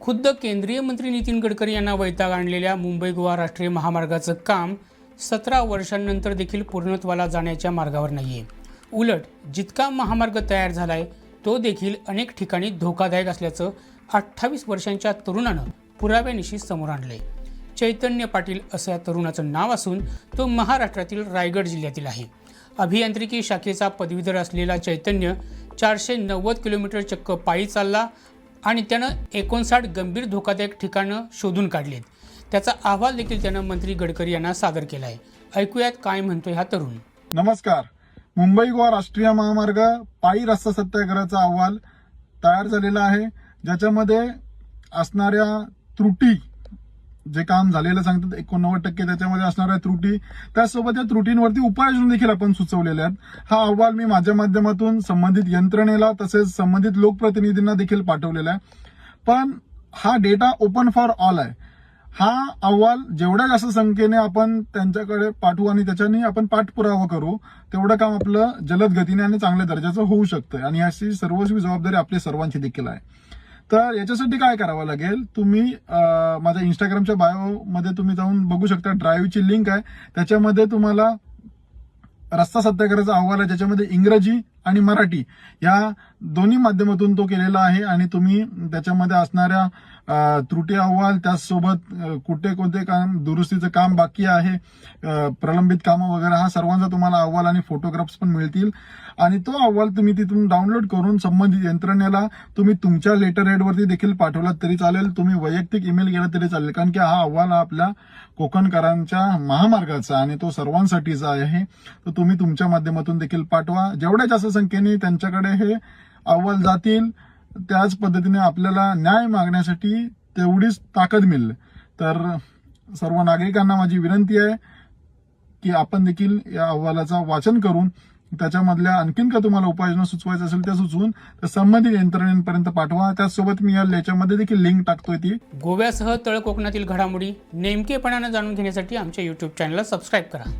खुद्द केंद्रीय मंत्री नितीन गडकरी यांना वैताग आणलेल्या मुंबई गोवा राष्ट्रीय महामार्गाचं काम सतरा वर्षांनंतर देखील पूर्णत्वाला जाण्याच्या मार्गावर नाही आहे उलट जितका महामार्ग तयार झाला आहे तो देखील अनेक ठिकाणी धोकादायक असल्याचं अठ्ठावीस वर्षांच्या तरुणानं पुराव्यानिशी समोर आणलंय. चैतन्य पाटील असं या तरुणाचं नाव असून तो महाराष्ट्रातील रायगड जिल्ह्यातील आहे. अभियांत्रिकी शाखेचा पदवीधर असलेला चैतन्य चारशे नव्वद किलोमीटर चक्क पायी चालला आणि त्यानं एकोणसाठ गंभीर धोकादायक ठिकाणं शोधून काढलीत. त्याचा अहवाल देखील त्यानं मंत्री गडकरी यांना सादर केला आहे ऐकूयात काय म्हणतोय हा तरुण. नमस्कार. मुंबई गोवा राष्ट्रीय महामार्ग पायी रस्ता सत्याग्रहाचा अहवाल तयार झालेला आहे. ज्याच्यामध्ये असणाऱ्या त्रुटी जे काम झालेलं सांगतात एकोणनव्वद टक्के त्याच्यामध्ये असणाऱ्या त्रुटी त्यासोबत या त्रुटींवरती उपाययोजना देखील आपण सुचवलेल्या आहेत. हा अहवाल मी माझ्या माध्यमातून संबंधित यंत्रणेला तसेच संबंधित लोकप्रतिनिधींना देखील पाठवलेला आहे. पण हा डेटा ओपन फॉर ऑल आहे. हा अहवाल जेवढ्या जास्त संख्येने आपण त्यांच्याकडे पाठवू आणि त्याच्याने आपण पाठपुरावा करू तेवढं काम आपलं जलद गतीने आणि चांगल्या दर्जाचं होऊ शकतं आणि अशी सर्वस्वी जबाबदारी आपली सर्वांची देखील आहे. तर याच्यासाठी काय करावं लागेल? तुम्ही माझ्या इंस्टाग्रामच्या बायोमध्ये तुम्ही जाऊन बघू शकता. ड्राईव्हची लिंक आहे. त्याच्यामध्ये तुम्हाला रस्ता सत्याग्रहाचा अहवाल आहे. ज्याच्यामध्ये इंग्रजी आणि मराठी या दोन्ही माध्यमातून तो केलेला आहे आणि तुम्ही त्याच्यामध्ये असणाऱ्या त्रुटी अहवाल त्याचसोबत कुठे कोणते काम दुरुस्तीचं काम बाकी आहे प्रलंबित कामं वगैरे हा सर्वांचा तुम्हाला अहवाल आणि फोटोग्राफ्स पण मिळतील. आणि तो अहवाल तुम्ही तिथून डाउनलोड करून संबंधित यंत्रणेला तुम्ही तुमच्या लेटर हेडवरती देखील पाठवलात तरी चालेल. तुम्ही वैयक्तिक ईमेल केला तरी चालेल. कारण की हा अहवाल आपल्या कोकणकरांच्या महामार्गाचा आणि तो सर्वांसाठीचा आहे. तर तुम्ही तुमच्या माध्यमातून देखील पाठवा. जेवढ्या जास्त संख्येने त्यांच्याकडे हे अव्वल जातील त्याच पद्धतीने आपल्याला न्याय मागण्यासाठी तेवढीच ताकद मिळेल. तर सर्व नागरिकांना माझी विनंती आहे की आपण देखील या अहवालाचा वाचन करून त्याच्यामधल्या आणखीन का तुम्हाला उपाययोजना सुचवायचं असेल त्या सुचवून संबंधित यंत्रणेपर्यंत पाठवा. त्याचसोबत मी या याच्यामध्ये देखील लिंक टाकतोय ती. गोव्यासह तळ कोकणातील घडामोडी नेमकेपणानं जाणून घेण्यासाठी आमच्या यूट्यूब चॅनलला सबस्क्राईब करा.